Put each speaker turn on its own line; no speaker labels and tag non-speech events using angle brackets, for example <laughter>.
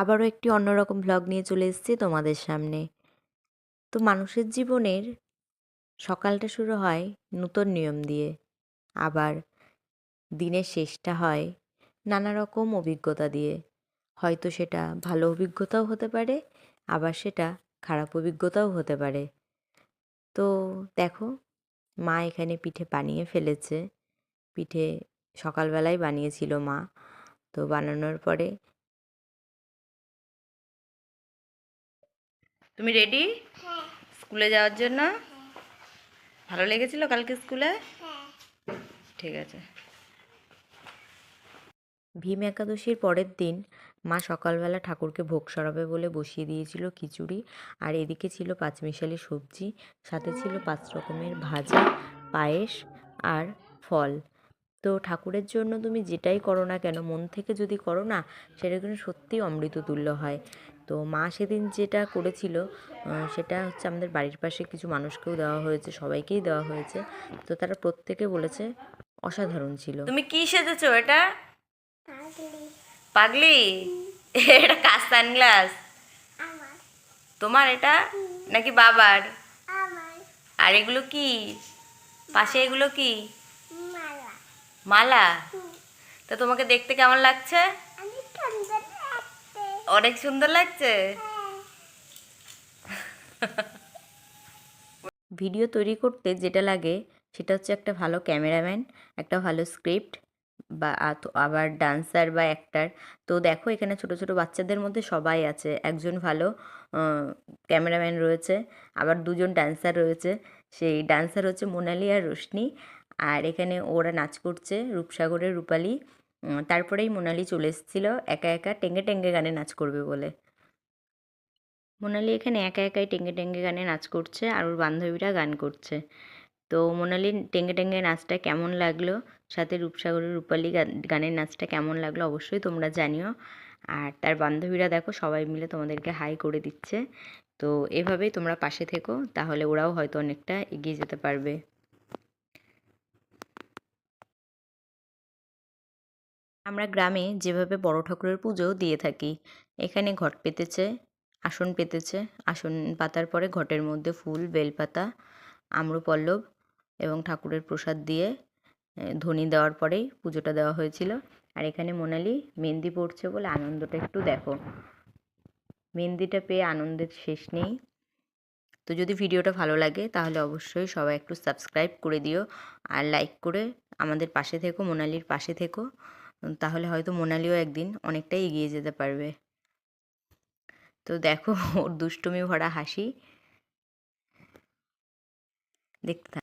আবারও একটি অন্যরকম ভ্লগ নিয়ে চলে এসেছি তোমাদের সামনে। তো মানুষের জীবনের সকালটা শুরু হয় নূতন নিয়ম দিয়ে, আবার দিনের শেষটা হয় নানা রকম অভিজ্ঞতা দিয়ে। হয়তো সেটা ভালো অভিজ্ঞতাও হতে পারে, আবার সেটা খারাপ অভিজ্ঞতাও হতে পারে। তো দেখো, মা এখানে পিঠে বানিয়ে ফেলেছে। পিঠে সকালবেলায় বানিয়েছিল মা। তো বানানোর পরে তুমি রেডি স্কুলে যাওয়ার জন্য? ভালো লেগেছিল কালকে স্কুলে ঠিক আছে। ভীম একাদশীর পরের দিন মা সকালবেলা ঠাকুরকে ভোগ সরাবে বলে বসিয়ে দিয়েছিল খিচুড়ি, আর এদিকে ছিল পাঁচমিশালি সবজি, সাথে ছিল পাঁচ রকমের ভাজা, পায়েস আর ফল। তো ঠাকুরের জন্য তুমি যেটাই করো না কেন মন থেকে যদি করো না সেটা কিন্তু সত্যিই অমৃত তুল্য হয়। তো মা সেদিন যেটা করেছিল সেটা হচ্ছে আমাদের বাড়ির পাশে কিছু মানুষকেও দেওয়া হয়েছে সবাইকেই দেওয়া হয়েছে। তো তারা প্রত্যেকে বলেছে অসাধারণ ছিল। তুমি কি সেজেছো এটা? পাগলি। এটা কার সানগ্লাস? তোমার এটা? নাকি বাবার? আর এগুলো কি? পাশে এগুলো কি? মালা? তা তোমাকে দেখতে কেমন লাগছে? অনেক সুন্দর লাগছে? ভিডিও তৈরি করতে যেটা লাগে সেটা হচ্ছে একটা ভালো ক্যামেরাম্যান, একটা ভালো স্ক্রিপ্ট বা আবার ডান্সার বা অ্যাক্টার। তো দেখো এখানে ছোট ছোট বাচ্চাদের মধ্যে সবাই আছে। একজন ভালো ক্যামেরাম্যান রয়েছে, আবার দুজন ডান্সার রয়েছে। সেই ডান্সার হচ্ছে মোনালি আর রোশনি আর এখানে ওরা নাচ করছে রূপসাগরের রূপালী। তারপরেই মোনালি চলে এসেছিল, একা একা টেঙ্গে টেঙ্গে গানে নাচ করবে বলে। মোনালি এখানে একা একাই টেঙ্গে টেঙ্গে গানে নাচ করছে আর ওর বান্ধবীরা গান করছে। তো মোনালির টেঙ্গে টেঙ্গে নাচটা কেমন লাগল, সাথে রূপসাগরের রূপালী গান- গানের নাচটা কেমন লাগল অবশ্যই তোমরা জানিও। আর তার বান্ধবীরা দেখো সবাই মিলে তোমাদেরকে হাই করে দিচ্ছে। তো এভাবেই তোমরা পাশে থেকো, তাহলে ওরাও হয়তো অনেকটা এগিয়ে যেতে পারবে। আমরা গ্রামে যেভাবে বড় ঠাকুরের পুজো দিয়ে থাকি, এখানে ঘট পেতেছে, আসন পেতেছে, আসন পাতার পরে ঘটের মধ্যে ফুল, বেলপাতা, আম্রপল্লব এবং ঠাকুরের প্রসাদ দিয়ে ধনি দেওয়ার পরেই পুজোটা দেওয়া হয়েছিল। আর এখানে মোনালি মেহেন্দি পড়ছে বলে আনন্দটা একটু দেখো। মেহেন্দিটা পেয়ে আনন্দের শেষ নেই। তো যদি ভিডিওটা ভালো লাগে তাহলে অবশ্যই সবাই একটু সাবস্ক্রাইব করে দিও আর লাইক করে আমাদের পাশে থেকো, মোনালির পাশে থেকো। তাহলে হয়তো মোনালিও একদিন অনেকটাই এগিয়ে যেতে পারবে তো দেখো, <laughs> ওর দুষ্টুমি ভরা হাসি দেখতে।